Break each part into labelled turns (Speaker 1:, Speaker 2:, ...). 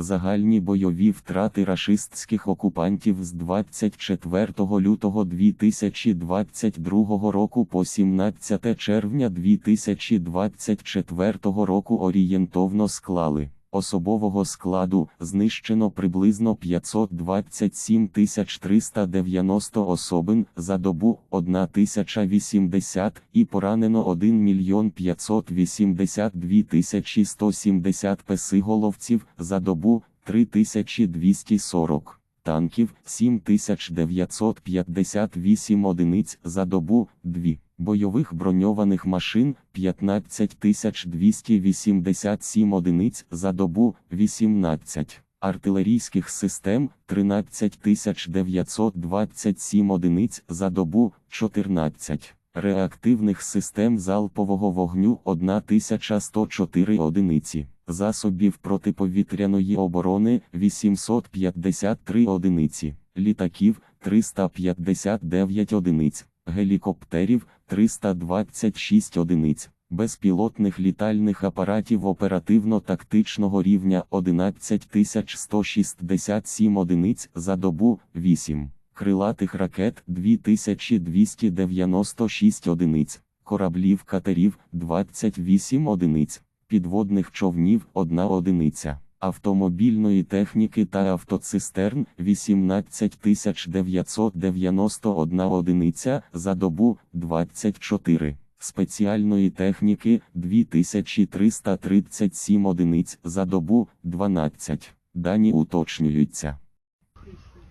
Speaker 1: Загальні бойові втрати рашистських окупантів з 24 лютого 2022 року по 17 червня 2024 року орієнтовно склали. Особового складу знищено приблизно 527 390 особин за добу 1080 і поранено 1 мільйон 582 170 песиголовців за добу 3240 танків 7958 одиниць за добу 2, бойових броньованих машин 15287 одиниць за добу 18, артилерійських систем 13927 одиниць за добу 14. Реактивних систем залпового вогню 1104 одиниці, засобів протиповітряної оборони 853 одиниці, літаків 359 одиниць, гелікоптерів 326 одиниць, безпілотних літальних апаратів оперативно-тактичного рівня 11167 одиниць за добу 8 крилатих ракет 2296 одиниць, кораблів катерів 28 одиниць, підводних човнів 1 одиниця, автомобільної техніки та автоцистерн 18991 одиниця за добу 24. Спеціальної техніки 2337 одиниць за добу 12. Дані уточнюються.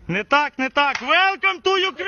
Speaker 2: Не так, не так. Welcome to Ukraine!